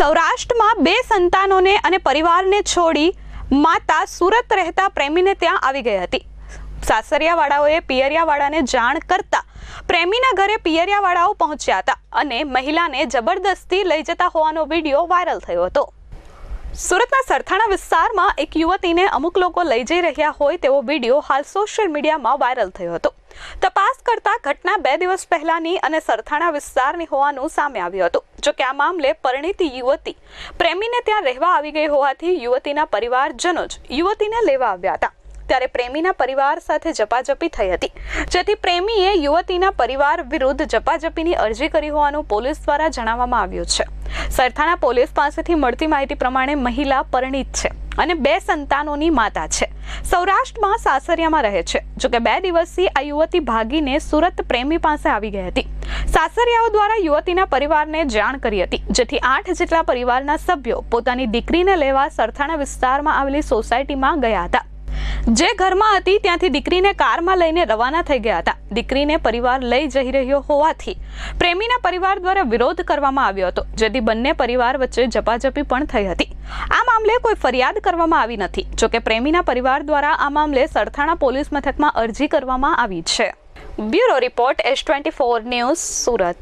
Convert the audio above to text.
સૌરાષ્ટ્રમાં બે સંતાનોને અને પરિવારને છોડી માતા સુરત રહેતા પ્રેમીને ત્યાં આવી ગઈ હતી. સાસરિયાવાળાઓએ પિયરિયાવાળાને જાણ કરતા પ્રેમીના ઘરે પિયરિયાવાળાઓ પહોંચ્યા હતા અને મહિલાને જબરદસ્તી લઈ જતા હોવાનો વીડિયો વાયરલ થયો હતો. સુરતના સરથાણા વિસ્તારમાં એક યુવતીને અમુક લોકો લઈ જઈ રહ્યા હોય તેવો વીડિયો હાલ સોશિયલ મીડિયામાં વાયરલ થયો હતો. તપાસ કરતા ઘટના બે દિવસ પહેલાની અને સરથાણા વિસ્તારની હોવાનું સામે આવ્યું હતું. જો કે આ મામલે પરિણીત યુવતી પ્રેમીને ત્યાં રહેવા આવી ગઈ હોવાથી યુવતીના પરિવારજનો જ યુવતીને લેવા આવ્યા હતા. ત્યારે પ્રેમીના પરિવાર સાથે ઝપાઝપી થઈ હતી. જેથી પ્રેમીએ યુવતીના પરિવાર વિરુદ્ધ જપાજપીની અરજી કરી હોવાનું પોલીસ દ્વારા જણાવવામાં આવ્યું છે. સરથાણા પોલીસ પાસેથી મળતી માહિતી પ્રમાણે મહિલા પરિણીત છે અને બે સંતાનોની માતા છે. સૌરાષ્ટ્રમાં સાસરિયામાં રહે છે. જોકે બે દિવસથી આ યુવતી ભાગીને સુરત પ્રેમી પાસે આવી ગઈ હતી. સાસરિયાઓ દ્વારા યુવતીના પરિવારને જાણ કરી હતી. જેથી આઠ જેટલા પરિવારના સભ્યો પોતાની દીકરીને લેવા સરથાણા વિસ્તારમાં આવેલી સોસાયટીમાં ગયા હતા. જે ઘરમાં હતી ત્યાંથી દીકરીને કારમાં લઈને રવાના થઈ ગયા હતા. દીકરીને પરિવાર લઈ જઈ રહ્યો હોવાથી પ્રેમીના પરિવાર દ્વારા વિરોધ કરવામાં આવ્યો હતો, જેથી બંને પરિવાર વચ્ચે ઝપાઝપી પણ થઈ હતી. આ મામલે કોઈ ફરિયાદ કરવામાં આવી નથી, જોકે પ્રેમીના પરિવાર દ્વારા આ મામલે સરથાણા પોલીસ મથકમાં અરજી કરવામાં આવી છે. Bureau report S twenty four news Surat.